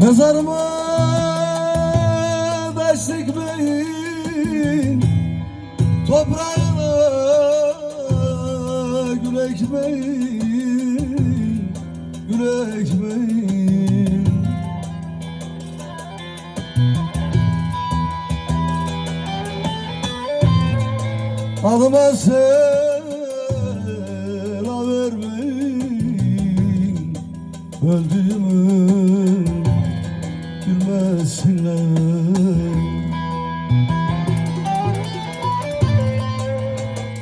Mezarıma taş dikmeyin Toprağına gül ekmeyin Gül ekmeyin Adıma sela vermeyin Öldüğümü bilmesinler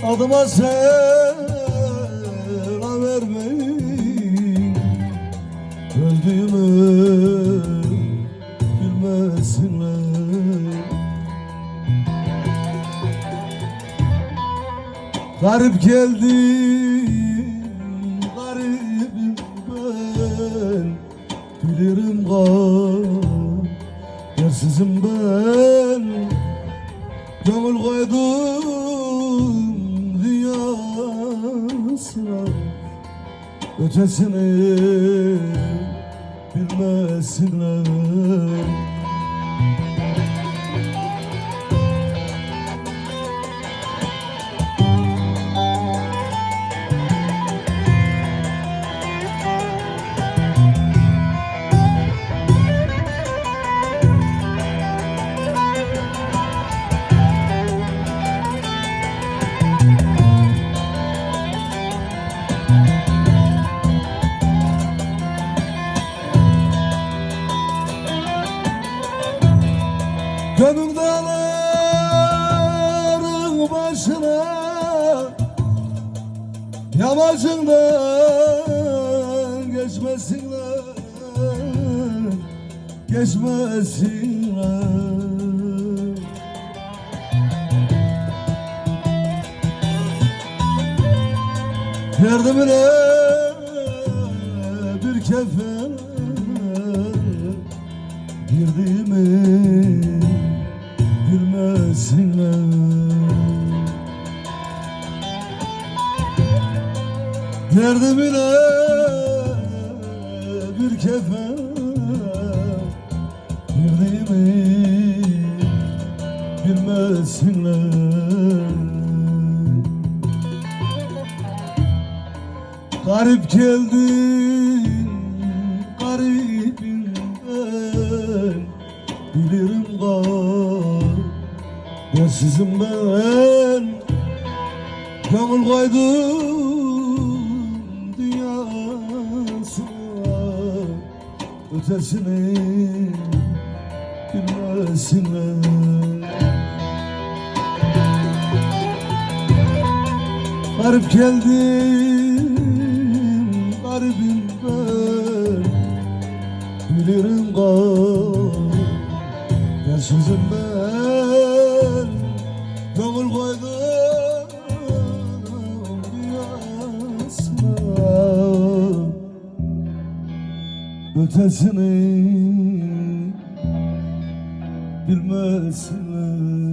Adıma sela vermeyin. Öldüğümü bilmesinler. Garip geldim, garibim ben. Bilirim kadersizim ben. Gönül koydum dünyasına. Ötesini bilmesinler Gönül dağların başına Yamacından geçmesinler Geçmesinler. Derdimine bir kefen Girdiğimi Derdimine bir kefen Girdiğimi bilmesinler. Garip geldin, garibim ben Bilirim kadersizim ben? Gönül koydum Ötesini bilmesinler Garip geldim, garibim ben. Bilirim kadersizim ben Ötesini bilmesinler